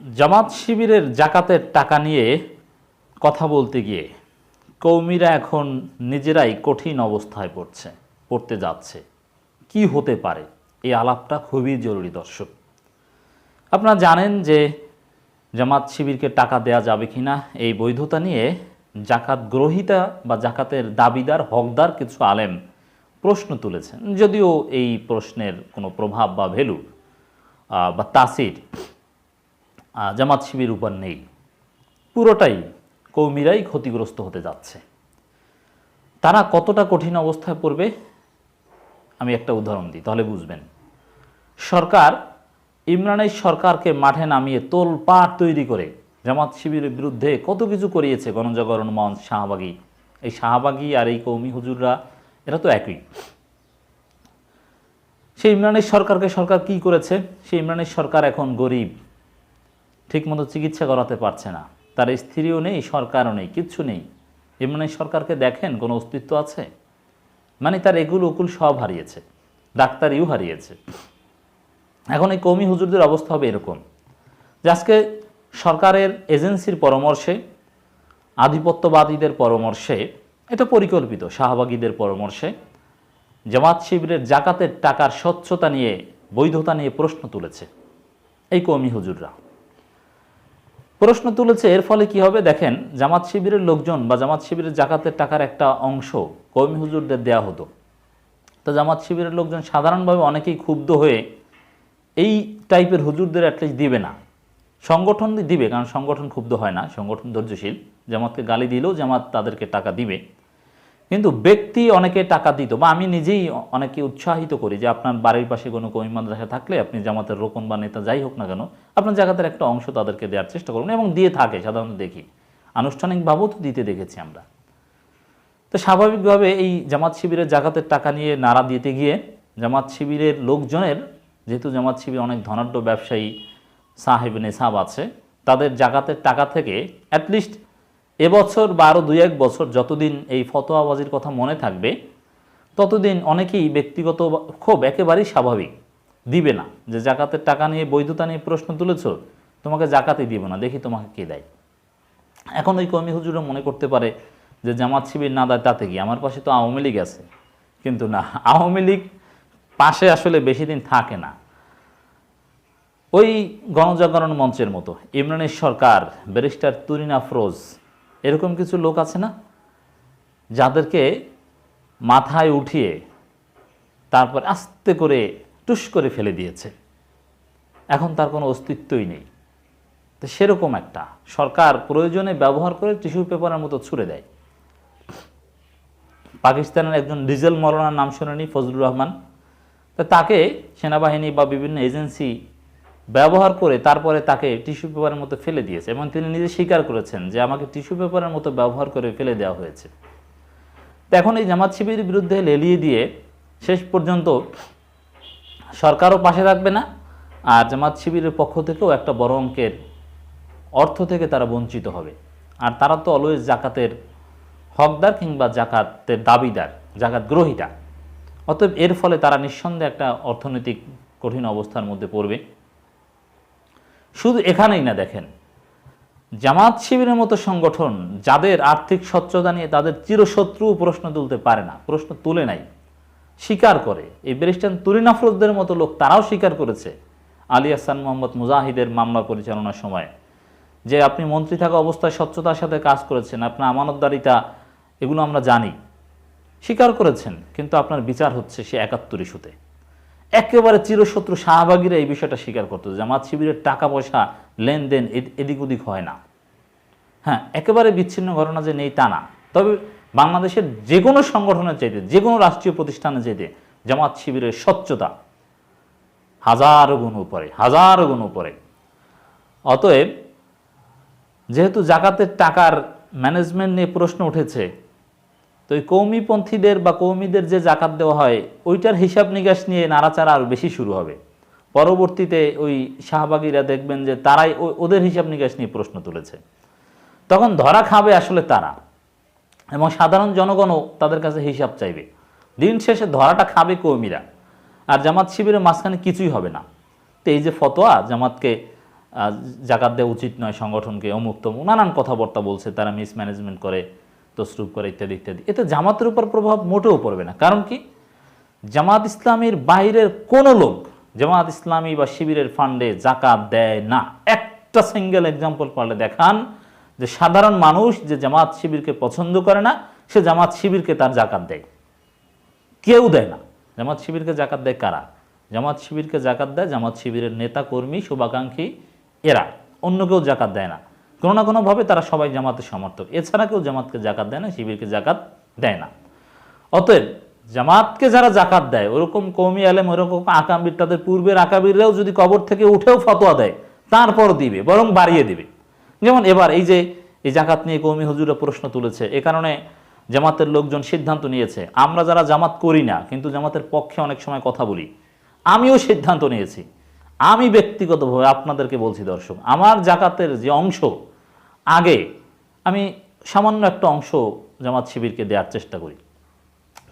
জামাত শিবিরের জাকাতের টাকা নিয়ে কথা বলতে গিয়ে কৌমিরা এখন নিজেরাই কঠিন অবস্থায় পড়ছে, পড়তে যাচ্ছে। কি হতে পারে? এই আলাপটা খুবই জরুরি দর্শক। আপনারা জানেন যে জামাত শিবিরকে টাকা দেয়া যাবে কিনা, এই বৈধতা নিয়ে জাকাত গ্রহিতা বা জাকাতের দাবিদার, হকদার কিছু আলেম প্রশ্ন তুলেছেন। যদিও এই প্রশ্নের কোনো প্রভাব বা ভ্যালু বা তাসির জামাত শিবির উপর নেই। পুরোটাই কৌমিরাই ক্ষতিগ্রস্ত হতে যাচ্ছে। তারা কতটা কঠিন অবস্থায় পড়বে, আমি একটা উদাহরণ দিই, তাহলে বুঝবেন। সরকার ইমরানের সরকারকে মাঠে নামিয়ে তোল পাট তৈরি করে জামাত শিবিরের বিরুদ্ধে কত কিছু করিয়েছে গণজাগরণ মঞ্চ, শাহবাগী। এই শাহবাগী আর এই কৌমি হুজুররা, এরা তো একই। সেই ইমরানের সরকারকে সরকার কি করেছে? সেই ইমরানের সরকার এখন গরিব। ঠিকমতো চিকিৎসা করাতে পারছে না। তার স্ত্রীও নেই, সরকারও নেই, কিচ্ছু নেই। ইমরানের সরকারকে দেখেন, কোনো অস্তিত্ব আছে? মানে তার এগুলো উকুল সব হারিয়েছে, ডাক্তারিও হারিয়েছে। এখন এই কৌমি হুজুরদের অবস্থা হবে এরকম যে আজকে সরকারের এজেন্সির পরামর্শে, আধিপত্যবাদীদের পরামর্শে, এটা পরিকল্পিত, শাহবাগীদের পরামর্শে, জামাত শিবিরের জাকাতের টাকার স্বচ্ছতা নিয়ে, বৈধতা নিয়ে প্রশ্ন তুলেছে এই কৌমি হুজুররা। প্রশ্ন তুলেছে, এর ফলে কি হবে? দেখেন, জামাত শিবিরের লোকজন বা জামাত শিবিরের জাকাতের টাকার একটা অংশ কৌমি হুজুরদের দেয়া হতো। তো জামাত শিবিরের লোকজন সাধারণভাবে অনেকেই ক্ষুব্ধ হয়ে এই টাইপের হুজুরদের অ্যাটলিস্ট দিবে না। সংগঠন দিবে, কারণ সংগঠন ক্ষুব্ধ হয় না, সংগঠন ধৈর্যশীল। জামাতকে গালি দিলেও জামাত তাদেরকে টাকা দিবে। কিন্তু ব্যক্তি অনেকে টাকা দিত বা আমি নিজেই অনেকে উৎসাহিত করি যে আপনার বাড়ির পাশে কোনো কমি মাদ্রাসা থাকলে আপনি জামাতের রোকন বা নেতা যাই হোক না কেন, আপনার জায়গাতের একটা অংশ তাদেরকে দেওয়ার চেষ্টা করুন এবং দিয়ে থাকে, সাধারণত দেখি। আনুষ্ঠানিকভাবেও তো দিতে দেখেছি আমরা। তো স্বাভাবিকভাবে এই জামাত শিবিরের জাকাতের টাকা নিয়ে নাড়া দিতে গিয়ে জামাত শিবিরের লোকজনের, যেহেতু জামাত শিবির অনেক ধনাঢ্য ব্যবসায়ী সাহেব নেশাব আছে, তাদের জাকাতের টাকা থেকে অ্যাটলিস্ট এবছর বা আরও দুই এক বছর যতদিন এই ফতোয়াবাজির কথা মনে থাকবে, ততদিন অনেকেই ব্যক্তিগত ক্ষোভ একেবারেই স্বাভাবিক। দিবে না। যে জাকাতের টাকা নিয়ে বৈধতা নিয়ে প্রশ্ন তুলেছ, তোমাকে জাকাতই দিব না। দেখি তোমাকে কে দেয়। এখন ওই কমি হুজুরা মনে করতে পারে যে জামাত শিবির না দেয় তাতে কি? আমার পাশে তো আওয়ামী লীগ আছে। কিন্তু না, আওয়ামী লীগ পাশে আসলে বেশি দিন থাকে না। ওই গণজাগরণ মঞ্চের মতো ইমরানের সরকার, ব্যারিস্টার তুরিন আফরোজ এরকম কিছু লোক আছে না? যাদেরকে মাথায় উঠিয়ে তারপর আস্তে করে টুস করে ফেলে দিয়েছে। এখন তার কোনো অস্তিত্বই নেই। তো সেরকম একটা সরকার প্রয়োজনে ব্যবহার করে টিস্যু পেপারের মতো ছুড়ে দেয়। পাকিস্তানের একজন ডিজেল মরনার নাম শোনেনি, ফজলুর রহমান। তো তাকে সেনাবাহিনী বা বিভিন্ন এজেন্সি ব্যবহার করে তারপরে তাকে টিস্যু পেপারের মতো ফেলে দিয়েছে এবং তিনি নিজে স্বীকার করেছেন যে আমাকে টিস্যু পেপারের মতো ব্যবহার করে ফেলে দেওয়া হয়েছে। এখন এই জামাত শিবিরের বিরুদ্ধে লেলিয়ে দিয়ে শেষ পর্যন্ত সরকারও পাশে থাকবে না, আর জামাত শিবিরের পক্ষ থেকেও একটা বড় অঙ্কের অর্থ থেকে তারা বঞ্চিত হবে। আর তারা তো অলওয়েজ জাকাতের হকদার কিংবা জাকাতের দাবিদার, জাকাত গ্রহিতা। অতএব এর ফলে তারা নিঃসন্দেহে একটা অর্থনৈতিক কঠিন অবস্থার মধ্যে পড়বে। শুধু এখানেই না, দেখেন। জামাত শিবিরের মতো সংগঠন যাদের আর্থিক স্বচ্ছতা নিয়ে তাদের চিরশত্রু প্রশ্ন তুলতে পারে না, প্রশ্ন তুলে নাই, স্বীকার করে। এই ব্যারিস্টার তুরিন আফরোজদের মতো লোক তারাও স্বীকার করেছে আলী হাসান মোহাম্মদ মুজাহিদের মামলা পরিচালনার সময়, যে আপনি মন্ত্রী থাকা অবস্থায় স্বচ্ছতার সাথে কাজ করেছেন, আপনার আমানতদারিতা, এগুলো আমরা জানি। স্বীকার করেছেন, কিন্তু আপনার বিচার হচ্ছে সে একাত্তর ইস্যুতে। একেবারে চিরশত্রু শাহবাগীরা এই বিষয়টা স্বীকার করতো জামাত শিবিরের টাকা পয়সা লেনদেন এদিক ওদিক হয় না। হ্যাঁ একেবারে বিচ্ছিন্ন ঘটনা যে নেই তা না। তবে বাংলাদেশের যে কোনো সংগঠনের চাইতে যে কোনো রাষ্ট্রীয় প্রতিষ্ঠানের চাইতে জামাত শিবিরের স্বচ্ছতা হাজারো গুণ উপরে, হাজারো গুণ উপরে। অতএব, যেহেতু জাকাতের টাকার ম্যানেজমেন্ট নিয়ে প্রশ্ন উঠেছে তো ওই কৌমিপন্থীদের বা কৌমিদের যে জাকাত দেওয়া হয়, ওইটার হিসাব নিকাশ নিয়ে নাড়াচাড়া আরও বেশি শুরু হবে। পরবর্তীতে ওই শাহবাগীরা দেখবেন যে তারাই ওদের হিসাব নিকাশ নিয়ে প্রশ্ন তুলেছে। তখন ধরা খাবে আসলে তারা এবং সাধারণ জনগণও তাদের কাছে হিসাব চাইবে। দিন শেষে ধরাটা খাবে কৌমিরা। আর জামাত শিবিরের মাঝখানে কিছুই হবে না। তো এই যে ফতোয়া, জামাতকে জাকাত দেওয়া উচিত নয়, সংগঠনকে, অমুক তমুক, নানান কথাবার্তা বলছে, তারা মিসম্যানেজমেন্ট করে। তসরুপ করে ইত্যাদি ইত্যাদি। এতে জামাতের উপর প্রভাব মোটেও পড়বে না। কারণ কি? জামাত ইসলামীর বাইরের কোনো লোক জামাত ইসলামী বা শিবিরের ফান্ডে জাকাত দেয় না। একটা সিঙ্গেল এক্সাম্পল পারলে দেখান যে সাধারণ মানুষ যে জামাত শিবিরকে পছন্দ করে না, সে জামাত শিবিরকে তার জাকাত দেয়। কেউ দেয় না। জামাত শিবিরকে জাকাত দেয় কারা? জামাত শিবিরকে জাকাত দেয় জামাত শিবিরের নেতা কর্মী শুভাকাঙ্ক্ষী এরা। অন্য কেউ জাকাত দেয় না। কোনো না কোনোভাবে তারা সবাই জামাতের সমর্থক। এছাড়া কেউ জামাতকে জাকাত দেয় না, শিবিরকে জাকাত দেয় না। অতএব জামাতকে যারা জাকাত দেয়, ওরকম কৌমি আলেম, ওরকম আকাবির তাদের পূর্বের আকাবিররাও যদি কবর থেকে উঠেও ফতোয়া দেয়, তারপর দিবে, বরং বাড়িয়ে দিবে। যেমন এবার এই যে, এই জাকাত নিয়ে কৌমি হুজুরা প্রশ্ন তুলেছে, এ কারণে জামাতের লোকজন সিদ্ধান্ত নিয়েছে, আমরা যারা জামাত করি না, কিন্তু জামাতের পক্ষে অনেক সময় কথা বলি, আমিও সিদ্ধান্ত নিয়েছি। আমি ব্যক্তিগতভাবে আপনাদেরকে বলছি দর্শক, আমার জাকাতের যে অংশ আগে আমি সামান্য একটা অংশ জামাত শিবিরকে দেওয়ার চেষ্টা করি।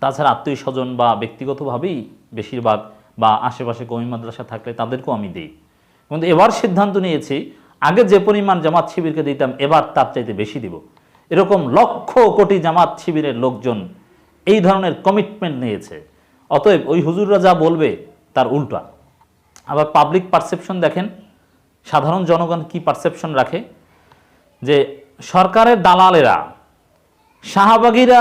তাছাড়া আত্মীয় স্বজন বা ব্যক্তিগতভাবেই বেশিরভাগ বা আশেপাশে কমি মাদ্রাসা থাকলে তাদেরকেও আমি দিই। কিন্তু এবার সিদ্ধান্ত নিয়েছি, আগে যে পরিমাণ জামাত শিবিরকে দিতাম, এবার তার চাইতে বেশি দিব। এরকম লক্ষ কোটি জামাত শিবিরের লোকজন এই ধরনের কমিটমেন্ট নিয়েছে। অতএব ওই হুজুররা যা বলবে তার উল্টা। আবার পাবলিক পারসেপশন দেখেন, সাধারণ জনগণ কি পারসেপশন রাখে? যে সরকারের দালালেরা, শাহবাগীরা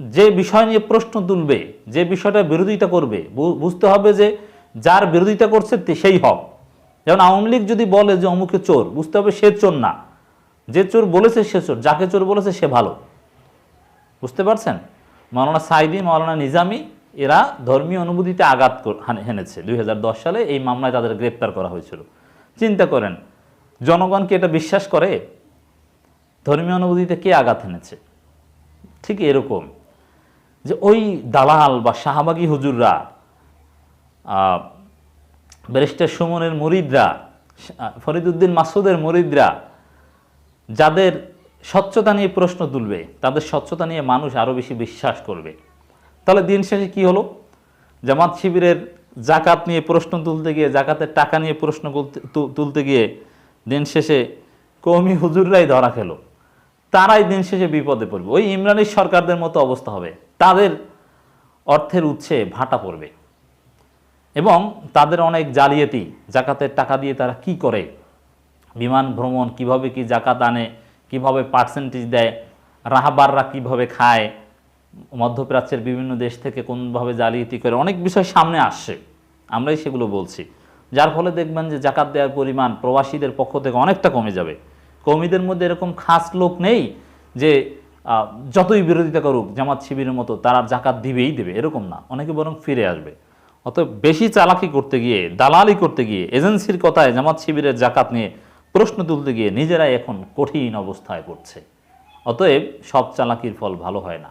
যে বিষয় নিয়ে প্রশ্ন তুলবে, যে বিষয়টা বিরোধিতা করবে বুঝতে হবে যে যার বিরোধিতা করছে সেই হক। যেমন আওয়ামী লীগ যদি বলে যে অমুকে চোর, বুঝতে হবে সে চোর না। যে চোর বলেছে সে চোর, যাকে চোর বলেছে সে ভালো। বুঝতে পারছেন? মাওলানা সাইদি, মাওলানা নিজামি, এরা ধর্মীয় অনুভূতিতে আঘাত হেনেছে। দুই হাজার দশ সালে এই মামলায় তাদের গ্রেপ্তার করা হয়েছিল। চিন্তা করেন, জনগণ কি এটা বিশ্বাস করে? ধর্মীয় অনুভূতিতে কে আঘাত এনেছে? ঠিক এরকম যে ওই দালাল বা শাহবাগী হুজুররা ব্যারিস্টার সুমনের মরিদরা ফরিদুদ্দিন মাসুদের মরিদরা যাদের স্বচ্ছতা নিয়ে প্রশ্ন তুলবে, তাদের স্বচ্ছতা নিয়ে মানুষ আরও বেশি বিশ্বাস করবে। তাহলে দিন শেষে কি হলো? জামাত শিবিরের জাকাত নিয়ে প্রশ্ন তুলতে গিয়ে, জাকাতের টাকা নিয়ে প্রশ্ন তুলতে গিয়ে দিন শেষে কৌমি হুজুররাই ধরা খেলো। তারাই দিন শেষে বিপদে পড়বে। ওই ইমরানের সরকারদের মতো অবস্থা হবে। তাদের অর্থের উৎসে ভাটা পড়বে। এবং তাদের অনেক জালিয়াতি, জাকাতের টাকা দিয়ে তারা কি করে? বিমান ভ্রমণ কীভাবে কি জাকাত আনে, কীভাবে পার্সেন্টেজ দেয়, রাহাবাররা কীভাবে খায়, মধ্যপ্রাচ্যের বিভিন্ন দেশ থেকে কোনভাবে জালিয়াতি করে, অনেক বিষয় সামনে আসছে। আমরাই সেগুলো বলছি। যার ফলে দেখবেন যে জাকাত দেওয়ার পরিমাণ প্রবাসীদের পক্ষ থেকে অনেকটা কমে যাবে। কৌমিদের মধ্যে এরকম খাস লোক নেই যে যতই বিরোধিতা করুক, জামাত শিবিরের মতো তারা জাকাত দিবেই দেবে, এরকম না। অনেকে বরং ফিরে আসবে। অত বেশি চালাকি করতে গিয়ে, দালালি করতে গিয়ে, এজেন্সির কথায় জামাত শিবিরের জাকাত নিয়ে প্রশ্ন তুলতে গিয়ে নিজেরাই এখন কঠিন অবস্থায় পড়ছে। অতএব সব চালাকির ফল ভালো হয় না।